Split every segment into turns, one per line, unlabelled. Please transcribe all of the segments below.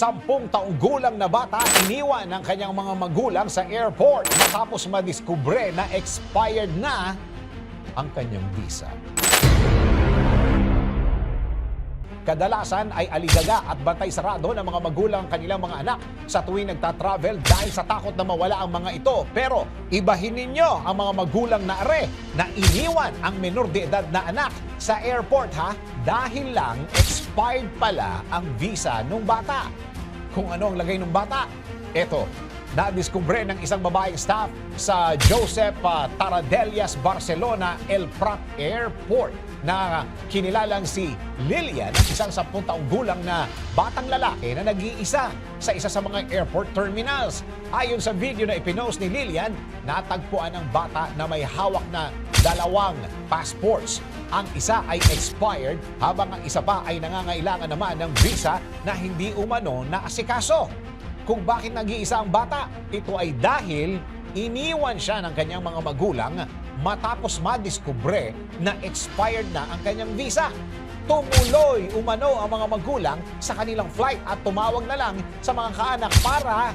sampung taong gulang na bata iniwan ng kanyang mga magulang sa airport matapos madiskubre na expired na ang kanyang visa. Kadalasan ay aligaga at bantay sarado ng mga magulang ang kanilang mga anak sa tuwing nagtatravel dahil sa takot na mawala ang mga ito. Pero ibahin ninyo ang mga magulang na are na iniwan ang menor de edad na anak sa airport ha dahil lang expired pala ang visa ng bata. Kung ano ang lagay ng bata? Eto, nadiskubre ng isang babaeng staff sa Joseph uh, Taradelias Barcelona El Prat Airport na kinilalang si Lilian, isang 10 taong gulang na batang lalaki na nag-iisa sa isa sa mga airport terminals. Ayon sa video na ipinost ni Lilian, natagpuan ang bata na may hawak na dalawang passports. Ang isa ay expired habang ang isa pa ay nangangailangan naman ng visa na hindi umano na asikaso kung bakit nag-iisa ang bata. Ito ay dahil iniwan siya ng kanyang mga magulang matapos madiskubre na expired na ang kanyang visa. Tumuloy umano ang mga magulang sa kanilang flight at tumawag na lang sa mga kaanak para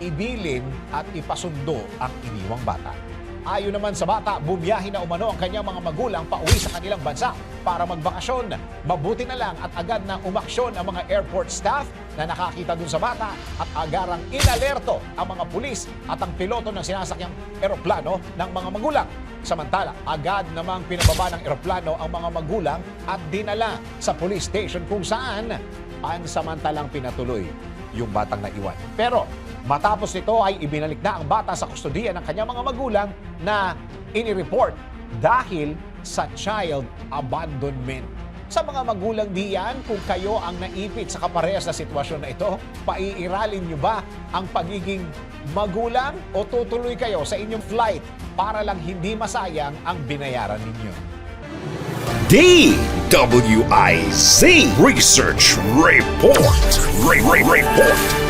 ibilin at ipasundo ang iniwang bata. Ayon naman sa bata, bumiyahin na umano ang kanyang mga magulang pauwi sa kanilang bansa para magbakasyon. Mabuti na lang at agad na umaksyon ang mga airport staff na nakakita dun sa bata at agarang inalerto ang mga pulis at ang piloto ng sinasakyang eroplano ng mga magulang. Samantala, agad namang pinababa ng eroplano ang mga magulang at dinala sa police station kung saan pansamantalang pinatuloy yung batang naiwan. Pero matapos nito ay ibinalik na ang bata sa kustodiya ng kanyang mga magulang na inireport dahil sa child abandonment. Sa mga magulang diyan, kung kayo ang naipit sa kaparehas na sitwasyon na ito, paiiralin nyo ba ang pagiging magulang o tutuloy kayo sa inyong flight para lang hindi masayang ang binayaran ninyo?
DWIZ Research Report. Re- Re- Report.